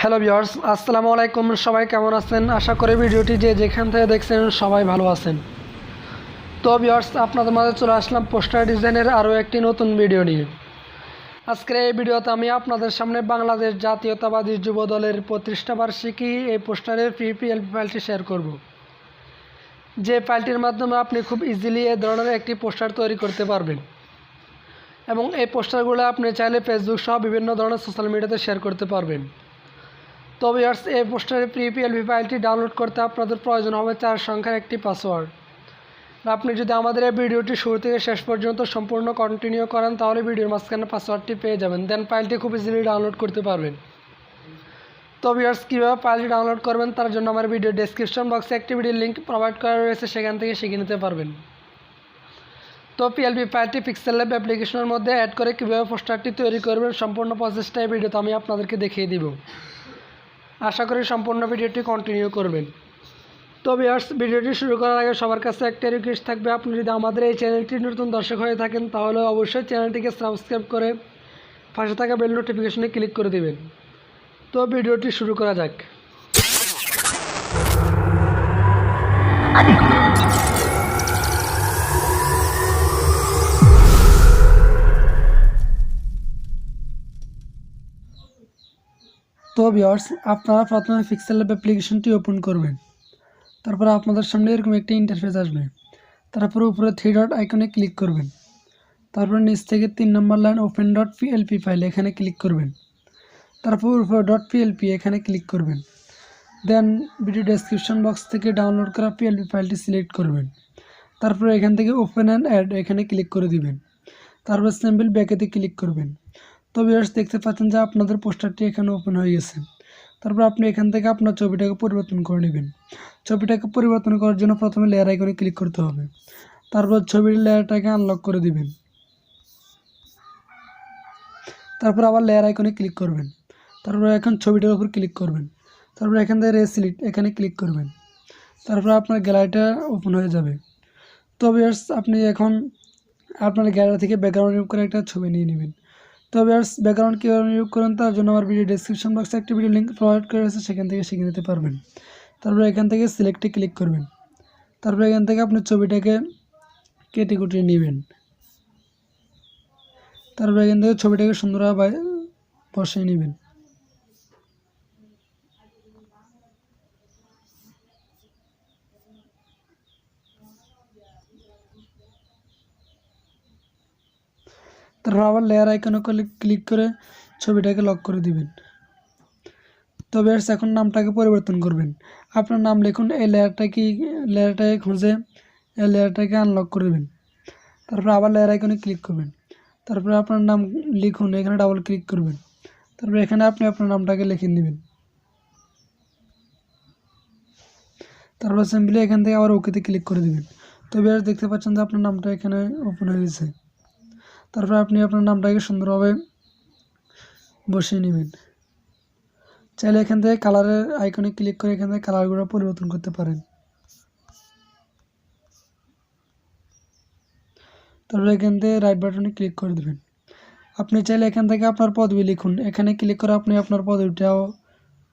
Hello viewers আসসালামু আলাইকুম সবাই কেমন আছেন? আশা করি ভিডিওটি যে যেখান থেকে দেখছেন সবাই ভালো আছেন। তো ভিউয়ার্স আপনাদের মাঝে চলে আসলাম পোস্টার ডিজাইনের আরও একটি নতুন ভিডিও নিয়ে। আজকের এই ভিডিওতে আমি আপনাদের সামনে বাংলাদেশ জাতীয়তাবাদী যুব দলের প্রতিষ্ঠা বার্ষিকী এই পোস্টারের পিপিএল ফাইলটি শেয়ার করব। যে ফাইলটির মাধ্যমে আপনি খুব ইজিলি এই ধরনের একটি পোস্টার তৈরি করতে পারবেন। এবং এই পোস্টারগুলো আপনি চাইলে ফেসবুক সহ বিভিন্ন ধরনের সোশ্যাল মিডিয়াতে শেয়ার করতে পারবেন। তো ভিউয়ার্স এই পোস্টারের পিপিএলভি ফাইলটি ডাউনলোড করতে আপনাদের প্রয়োজন হবে চার সংখ্যার একটি পাসওয়ার্ড। আপনি যদি আমাদের এই ভিডিওটি শুরু থেকে শেষ পর্যন্ত সম্পূর্ণ কন্টিনিউ করেন, তাহলে ভিডিওর মাঝখানে পাসওয়ার্ডটি পেয়ে যাবেন। দেন ফাইলটি খুব ইজিলি ডাউনলোড করতে পারবেন। তো ভিউয়ার্স কীভাবে ফাইলটি ডাউনলোড করবেন তার জন্য আমার ভিডিও ডেসক্রিপশন বক্সে একটি ভিডিও লিঙ্ক প্রোভাইড করা রয়েছে, সেখান থেকে শিখে নিতে পারবেন। তো পিএলপি ফাইলটি পিক্সেল ল্যাব অ্যাপ্লিকেশনের মধ্যে অ্যাড করে কীভাবে পোস্টারটি তৈরি করবেন সম্পূর্ণ প্রসেসটা এই ভিডিওতে আমি আপনাদেরকে দেখিয়ে দিব। আশা করি সম্পূর্ণ ভিডিওটি কন্টিনিউ করবেন। তো ভিউয়ার্স ভিডিওটি শুরু করার আগে সবার কাছে একটা রিকোয়েস্ট থাকবে, আপনি যদি আমাদের এই চ্যানেলটি নতুন দর্শক হয়ে থাকেন, তাহলে অবশ্যই চ্যানেলটিকে সাবস্ক্রাইব করে পাশে থাকা বেল নোটিফিকেশনে ক্লিক করে দেবেন। তো ভিডিওটি শুরু করা যাক। তো ভিউয়ার্স আপনারা প্রথমে পিক্সেল ল্যাব অ্যাপ্লিকেশনটি ওপেন করবেন। তারপর আপনাদের সামনে এরকম একটা ইন্টারফেস আসবে। তারপর উপরে থ্রি ডট আইকনে ক্লিক করবেন। তারপর নিচ থেকে তিন নম্বর line open dot PLP file এখানে ক্লিক করবেন। তারপর উপরে ডট পিএলপি এখানে ক্লিক করবেন। দেন ভিডিও ডেসক্রিপশন বক্স থেকে ডাউনলোড করা পিএলপি ফাইলটি সিলেক্ট করবেন। তারপর এখান থেকে ওপেন অ্যান্ড অ্যাড এখানে ক্লিক করে দিবেন। তারপর স্যাম্পল ব্যাকেতে ক্লিক করবেন। তো ভিউয়ার্স দেখতে পাচ্ছেন যে আপনাদের পোস্টারটি এখানে ওপেন হয়ে গেছে। তারপর আপনি এখান থেকে আপনার ছবিটাকে পরিবর্তন করে নেবেন। ছবিটাকে পরিবর্তন করার জন্য প্রথমে লেয়ার আইকনে ক্লিক করতে হবে। তারপর ছবির লেয়ারটাকে আনলক করে দিবেন। তারপর আবার লেয়ার আইকনে ক্লিক করবেন। তারপর এখন ছবিটার উপর ক্লিক করবেন। তারপর এখান থেকে রেসিলিট এখানে ক্লিক করবেন। তারপর আপনার গ্যালারিটা ওপেন হয়ে যাবে। তো আপনি এখন আপনার গ্যালারি থেকে ব্যাকগ্রাউন্ড করে একটা ছবি নিয়ে নেবেন। তো আর ব্যাকগ্রাউন্ড কীভাবে নিয়োগ করেন, তার জন্য আমার ভিডিও ডিসক্রিপশন বক্সে একটি ভিডিও লিঙ্ক প্রোভাইড করে রয়েছে, সেখান থেকে শিখে নিতে পারবেন। তারপরে এখান থেকে সিলেক্টে ক্লিক করবেন। তারপরে এখান থেকে আপনি ছবিটাকে কেটে কুটিয়ে নেবেন। তারপরে এখান থেকে ছবিটাকে সুন্দরভাবে বসিয়ে নেবেন। তারপর আবার লেয়ার আইকনে ক্লিক করে ছবিটাকে লক করে দিবেন। তো বেশ এখন নামটাকে পরিবর্তন করবেন। আপনার নাম লিখুন, এই লেয়ারটা কি লেয়ারটাকে খুঁজে, এই লেয়ারটাকে আনলক করে দেবেন। তারপর আবার লেয়ার আইকনে ক্লিক করবেন। তারপরে আপনার নাম লিখুন, এখানে ডাবল ক্লিক করবেন। তারপরে এখানে আপনি আপনার নামটাকে লিখে নেবেন। তারপর সিম্পলি এখান থেকে আবার ওকেতে ক্লিক করে দেবেন। তবে বেশ দেখতে পাচ্ছেন যে আপনার নামটা এখানে ওপেন হয়ে গেছে। তারপরে আপনি আপনার নামটাকে সুন্দরভাবে বসিয়ে নেবেন। চাইলে এখান থেকে কালারের আইকনে ক্লিক করে এখান থেকে কালারগুলো পরিবর্তন করতে পারেন। তারপরে এখান থেকে রাইট বাটনে ক্লিক করে দেবেন। আপনি চাইলে এখান থেকে আপনার পদবি লিখুন। এখানে ক্লিক করে আপনি আপনার পদবিটাও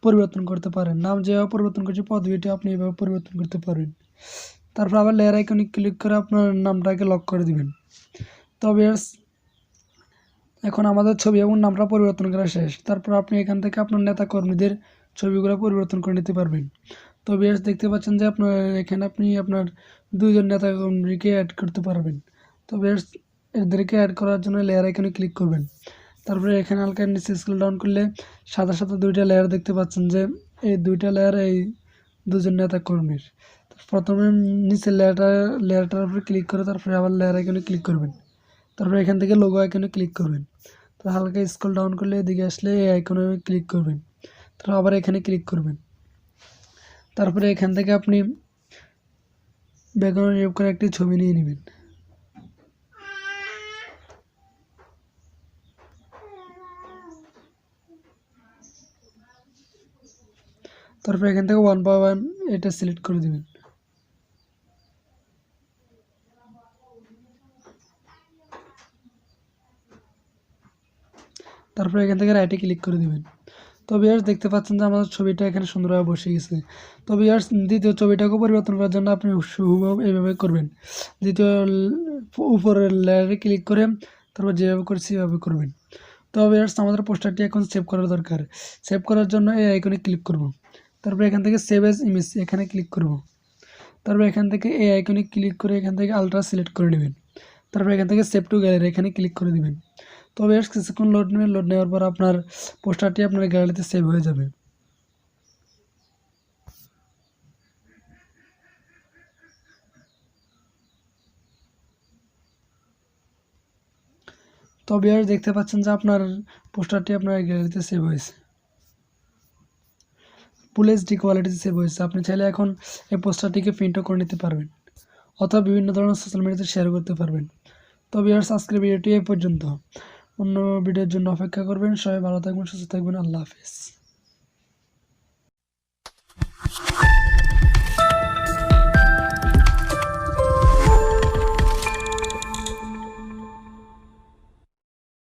পরিবর্তন করতে পারেন। নাম যেভাবে পরিবর্তন করছে পদবিটা আপনি এভাবে পরিবর্তন করতে পারেন। তারপর আবার লেয়ার আইকনে ক্লিক করে আপনার নামটাকে লক করে দিবেন। তবে এখন আমাদের ছবি এবং নামটা পরিবর্তন করা শেষ। তারপর আপনি এখান থেকে আপনার নেতা কর্মীদের ছবিগুলো পরিবর্তন করে নিতে পারবেন। তো বেশ দেখতে পাচ্ছেন যে আপনার, এখানে আপনি আপনার দুইজন নেতা কর্মীকে অ্যাড করতে পারবেন। তো বেশ এদেরকে অ্যাড করার জন্য লেয়ার এখানে ক্লিক করবেন। তারপরে এখানে হালকা নিচে স্ক্রল ডাউন করলে সাদা সাদা দুইটা লেয়ার দেখতে পাচ্ছেন যে এই দুইটা লেয়ার এই দুজন নেতা কর্মীর প্রথমে নিচে লেয়ারটা লেয়ারটার উপরে ক্লিক করে তারপরে আবার লেয়ার এখানে ক্লিক করবেন। তারপরে এখান থেকে লোগো আইকনে ক্লিক করবেন। তো হালকা স্ক্রল ডাউন করলে এদিকে আসলে এই আইকনে ক্লিক করবেন। তারপর আবার এখানে ক্লিক করবেন। তারপরে এখান থেকে আপনি ব্যাকগ্রাউন্ড রিমুভ করে একটি ছবি নিয়ে নেবেন। তারপর এখান থেকে ওয়ান বাই ওয়ান এটা সিলেক্ট করে দেবেন। তারপরে এখান থেকে রাইটে ক্লিক করে দেবেন। তো বিয়ার্স দেখতে পাচ্ছেন যে আমাদের ছবিটা এখানে সুন্দরভাবে বসে গেছে। তো বিয়ার্স দ্বিতীয় ছবিটাকেও পরিবর্তন করার জন্য আপনি হুবহু এইভাবে করবেন। দ্বিতীয় উপরের লেয়ারে ক্লিক করে তারপর যেভাবে করে সেভাবে করবেন। তো বিয়ার্স আমাদের পোস্টারটি এখন সেভ করার দরকার। সেভ করার জন্য এই আইকনে ক্লিক করব। তারপর এখান থেকে সেভ এজ ইমেজ এখানে ক্লিক করব। তারপর এখান থেকে এই আইকনে ক্লিক করে এখান থেকে আলট্রা সিলেক্ট করে নেবেন। তারপর এখান থেকে সেভ টু গ্যালারি এখানে ক্লিক করে দিবেন। তবে এর কিছুক্ষণ লোড নেবেন লোড নেওয়ার পর আপনার পোস্টারটি আপনার গ্যালারিতে সেভ হয়ে যাবে। তবে আর দেখতে পাচ্ছেন যে আপনার পোস্টারটি আপনার গ্যালারিতে সেভ হয়েছে। ফুল এইচডি কোয়ালিটিতে সেভ হয়েছে। আপনি চাইলে এখন এই পোস্টারটিকে প্রিন্টও করে নিতে পারবেন, অথবা বিভিন্ন ধরনের সোশ্যাল মিডিয়াতে শেয়ার করতে পারবেন। তবে আর আজকের ভিডিওটি এই পর্যন্ত। অন্য ভিডিওর জন্য অপেক্ষা করবেন। সবাই ভালো থাকবেন সুস্থ থাকবেন। আল্লাহ হাফিজ।